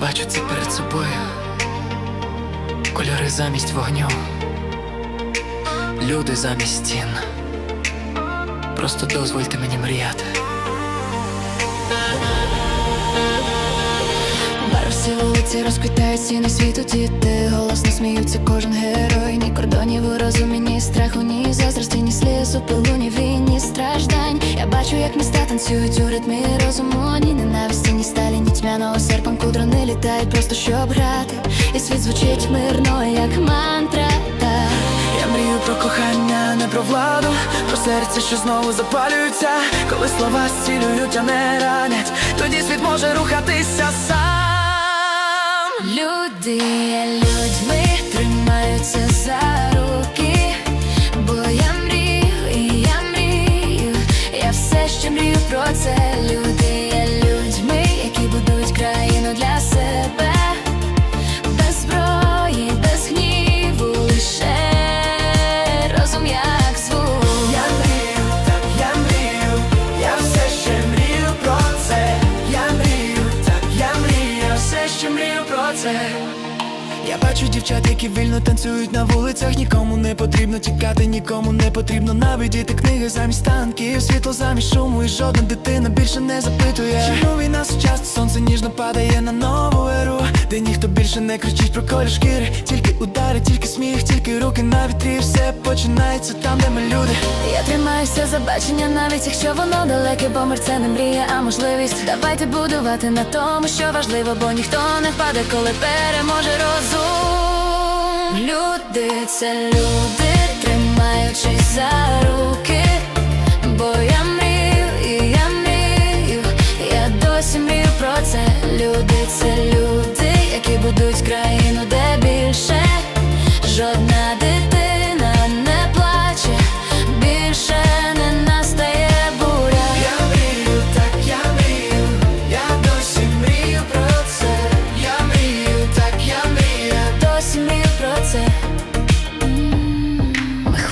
Бачу це перед собою. Кольори замість вогню. Люди замість стін. Просто дозвольте мені мріяти. Бар всі вулиці розквітають стіни світу діти Голосно сміються кожен герой Ні кордонів у розумі, ні страху, ні заздрості, ні сліз пилу, ні війн, ні страждань Я бачу, як міста танцюють у ритмі розуму Ні ненависті, ні сталі, ні тьмяного серпанку Дрони літають просто щоб грати. І світ звучить мирно, як мантра та. Я мрію про кохання, не про владу, про серце, що знову запалюється, коли слова зцілюють, а не ранять, тоді світ може рухатися сам. Люди Я бачу дівчат, які вільно танцюють на вулицях. Нікому не потрібно тікати, нікому не потрібно навидіти книги замість танків, світло замість шуму, і жодна дитина більше не запитує. Чому війна сучасна, сонце ніжно падає на нову еру, де ніхто більше не кричить про колір шкіри, тільки удари, тільки сміх, тільки руки на вітрі. Все починається там, де ми люди. Я тримаюся за бачення, навіть якщо воно далеке, бо мир це не мрія, а можливість. Давайте будувати на тому, що важливо, бо ніхто не впаде, коли переможе розум. Люди це люди, тримаючись за руки,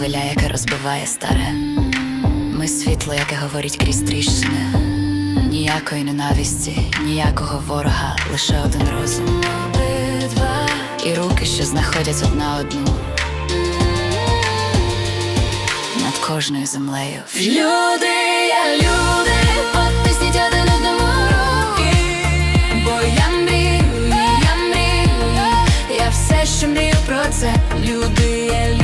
хвиля, яка розбиває старе. Ми світло, яке говорить крізь тріщини. Ніякої ненависті, ніякого ворога, лише один розум. І руки, що знаходять одна одну. Над кожною землею. Люди, я люди, потисніть один одному руки, бо я мрію, я мрію, я все, що мрію про це. Люди, я люди.